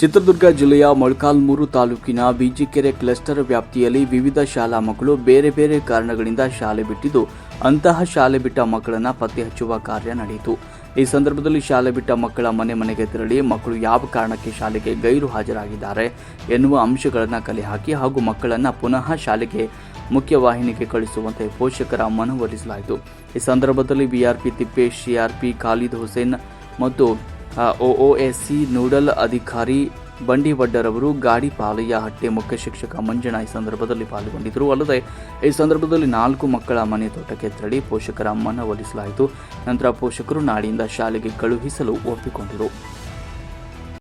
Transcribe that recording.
ಚಿತ್ರದುರ್ಗ ಜಿಲ್ಲೆಯ ಮೊಳಕಾಲ್ಮೂರು ತಾಲೂಕಿನ ಬಿಜಿಕೆರೆ ಕ್ಲಸ್ಟರ್ ವ್ಯಾಪ್ತಿಯಲ್ಲಿ ವಿವಿಧ ಶಾಲಾ ಮಕ್ಕಳು ಬೇರೆ ಬೇರೆ ಕಾರಣಗಳಿಂದ ಶಾಲೆ ಬಿಟ್ಟಿದ್ದು, ಅಂತಹ ಶಾಲೆ ಬಿಟ್ಟ ಮಕ್ಕಳನ್ನು ಪತ್ತೆ ಹಚ್ಚುವ ಕಾರ್ಯ ನಡೆಯಿತು. ಈ ಸಂದರ್ಭದಲ್ಲಿ ಶಾಲೆ ಬಿಟ್ಟ ಮಕ್ಕಳ ಮನೆ ಮನೆಗೆ ತೆರಳಿ ಮಕ್ಕಳು ಯಾವ ಕಾರಣಕ್ಕೆ ಶಾಲೆಗೆ ಗೈರು ಹಾಜರಾಗಿದ್ದಾರೆ ಎನ್ನುವ ಅಂಶಗಳನ್ನು ಕಲೆ ಹಾಕಿ ಹಾಗೂ ಮಕ್ಕಳನ್ನು ಪುನಃ ಶಾಲೆಗೆ ಮುಖ್ಯವಾಹಿನಿಗೆ ಕಳಿಸುವಂತೆ ಪೋಷಕರ ಮನವೊಲಿಸಲಾಯಿತು. ಈ ಸಂದರ್ಭದಲ್ಲಿ ಬಿಆರ್ಪಿ ತಿಪ್ಪೇಶ್ ಸಿಆರ್ಪಿ ಖಾಲಿದ್ ಹುಸೇನ್ ಮತ್ತು ಒಒಎಸ್ಸಿ ನೂಡಲ್ ಅಧಿಕಾರಿ ಬಂಡಿವಡ್ಡರವರು ಗಾಡಿ ಪಾಲಯ್ಯ ಹಟ್ಟೆ ಮುಖ್ಯ ಶಿಕ್ಷಕ ಮಂಜಣ್ಣ ಈ ಸಂದರ್ಭದಲ್ಲಿ ಪಾಲ್ಗೊಂಡಿದ್ದರು. ಅಲ್ಲದೆ ಈ ಸಂದರ್ಭದಲ್ಲಿ ನಾಲ್ಕು ಮಕ್ಕಳ ಮನೆ ತೋಟಕ್ಕೆ ತೆರಳಿ ಪೋಷಕರ ಮನವೊಲಿಸಲಾಯಿತು ನಂತರ ಪೋಷಕರು ನಾಡಿಯಿಂದ ಶಾಲೆಗೆ ಕಳುಹಿಸಲು ಒಪ್ಪಿಕೊಂಡರು.